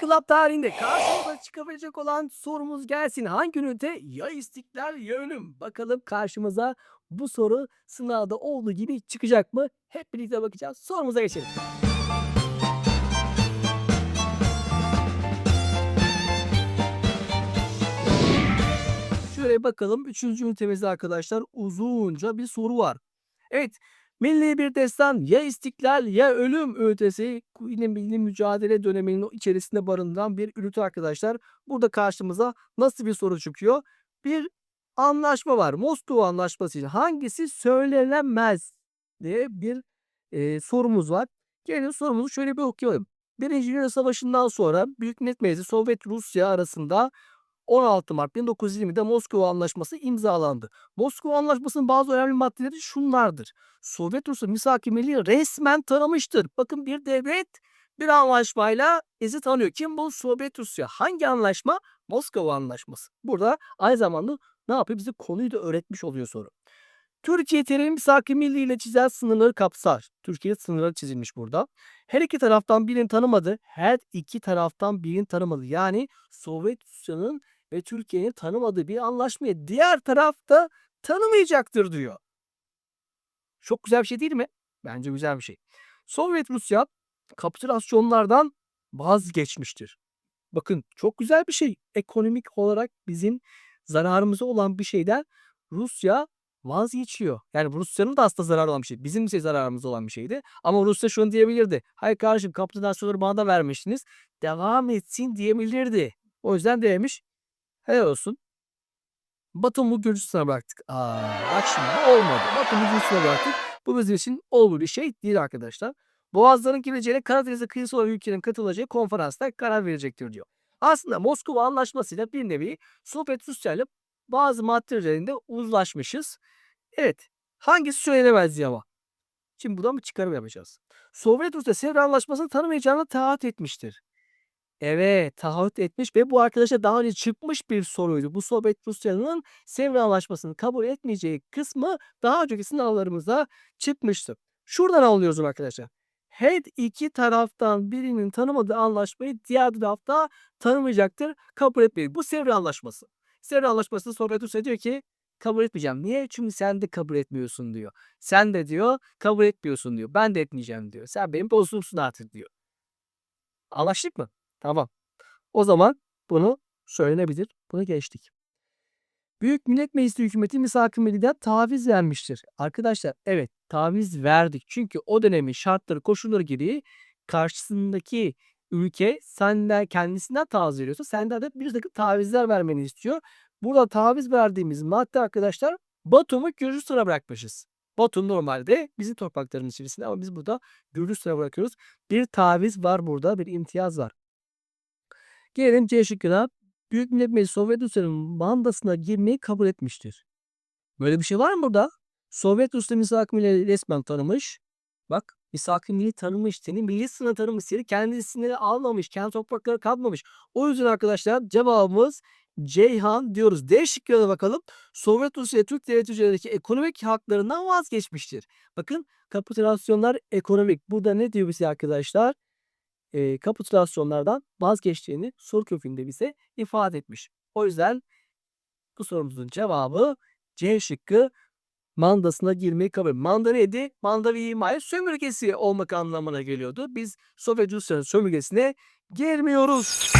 Club tarihinde karşımıza çıkabilecek olan sorumuz gelsin. Hangi ünite? Ya istiklal ya ölüm. Bakalım karşımıza bu soru sınavda olduğu gibi çıkacak mı? Hep birlikte bakacağız. Sorumuza geçelim. Şöyle bakalım. Üçüncü ünitemizde arkadaşlar uzunca bir soru var. Evet. Milli bir destan ya istiklal ya ölüm yine milli mücadele döneminin içerisinde barındıran bir ünite arkadaşlar. Burada karşımıza nasıl bir soru çıkıyor? Bir anlaşma var. Moskova Anlaşması için hangisi söylenemez diye bir e, sorumuz var. Gelin sorumuzu şöyle bir okuyalım. Birinci Dünya Savaşı'ndan sonra Büyük Millet Meclisi Sovyet Rusya arasında 16 Mart 1920'de Moskova Anlaşması imzalandı. Moskova Anlaşması'nın bazı önemli maddeleri şunlardır. Sovyet Rusya misak-ı resmen tanımıştır. Bakın bir devlet bir anlaşmayla izi tanıyor. Kim bu? Sovyet Rusya. Hangi anlaşma? Moskova Anlaşması. Burada aynı zamanda ne yapıyor? Bize konuyu da öğretmiş oluyor soru. Türkiye terimi misak-ı ile çizen sınırları kapsar. Türkiye sınırları çizilmiş burada. Her iki taraftan birinin tanımadı. Her iki taraftan birinin tanımadı. Yani Sovyet Rusya'nın ve Türkiye'nin tanımadığı bir anlaşmayı diğer tarafta tanımayacaktır diyor. Çok güzel bir şey değil mi? Bence güzel bir şey. Sovyet Rusya kapitülasyonlardan vazgeçmiştir. Bakın çok güzel bir şey. Ekonomik olarak bizim zararımıza olan bir şeyden Rusya vazgeçiyor. Yani Rusya'nın da aslında zararı olan bir şey. Bizim ise zararımız olan bir şeydi. Ama Rusya şunu diyebilirdi. Hayır kardeşim kapitülasyonları bana da vermiştiniz. Devam etsin diyebilirdi. O yüzden demiş. Helal olsun. Batum'u Gürcistan'a bıraktık. Aa, bak şimdi olmadı. Batum'u Gürcistan'a bıraktık. Bu bizim için olumlu bir şey değil arkadaşlar. Boğazların gireceğine Karadeniz'e kıyısı olan ülkenin katılacağı konferansta karar verecektir diyor. Aslında Moskova Anlaşması'yla bir nevi Sovyet Rusya ile bazı maddelerinde uzlaşmışız. Evet. Hangisi söylenemez diye ama. Şimdi buradan bir çıkarım yapacağız. Sovyet Rusya Sevr Anlaşması'nı tanımayacağını taahhüt etmiştir. Evet, taahhüt etmiş ve bu arkadaşa daha önce çıkmış bir soruydu. Bu Sovyet Rusya'nın Sevr Anlaşması'nı kabul etmeyeceği kısmı daha önceki sınavlarımızda çıkmıştı. Şuradan alıyoruz arkadaşlar. Her iki taraftan birinin tanımadığı anlaşmayı diğer tarafta tanımayacaktır, kabul etmeyecek. Bu Sevr Anlaşması. Sevr Anlaşması'nda Sovyet Rusya diyor ki kabul etmeyeceğim. Niye? Çünkü sen de kabul etmiyorsun diyor. Sen de diyor kabul etmiyorsun diyor. Ben de etmeyeceğim diyor. Sen benim dostumsun artık diyor. Anlaştık mı? Tamam. O zaman bunu söylenebilir. Bunu geçtik. Büyük Millet Meclisi hükümeti misak-ı milliden taviz vermiştir. Arkadaşlar evet taviz verdik. Çünkü o dönemin şartları koşulları gereği karşısındaki ülke senden kendisinden taviz veriyorsa senden de bir takım tavizler vermeni istiyor. Burada taviz verdiğimiz madde arkadaşlar Batum'u Gürcistan'a bırakmışız. Batum normalde bizim topraklarımız içerisinde ama biz burada Gürcistan'a bırakıyoruz. Bir taviz var burada, bir imtiyaz var. Gelelim C. Büyük Millet Meclisi Sovyet Rusya'nın mandasına girmeyi kabul etmiştir. Böyle bir şey var mı burada? Sovyet Rusya misak-ı milli resmen tanımış. Bak misak-ı milli tanımış. Seni milli sınır tanımış. Seni kendi sınırı almamış. Kendi toprakları kalmamış. O yüzden arkadaşlar cevabımız Ceyhan diyoruz. D şıkkına bakalım. Sovyet Rusya Türk Devleti üzerindeki ekonomik haklarından vazgeçmiştir. Bakın kapitülasyonlar ekonomik. Burada ne diyor bize arkadaşlar? E, kapitülasyonlardan vazgeçtiğini soru kökünde bize ifade etmiş. O yüzden bu sorumuzun cevabı C şıkkı mandasına girmeyi kabul. Manda neydi? Manda ve himaye sömürgesi olmak anlamına geliyordu. Biz Sovyet Rusya'nın sömürgesine girmiyoruz.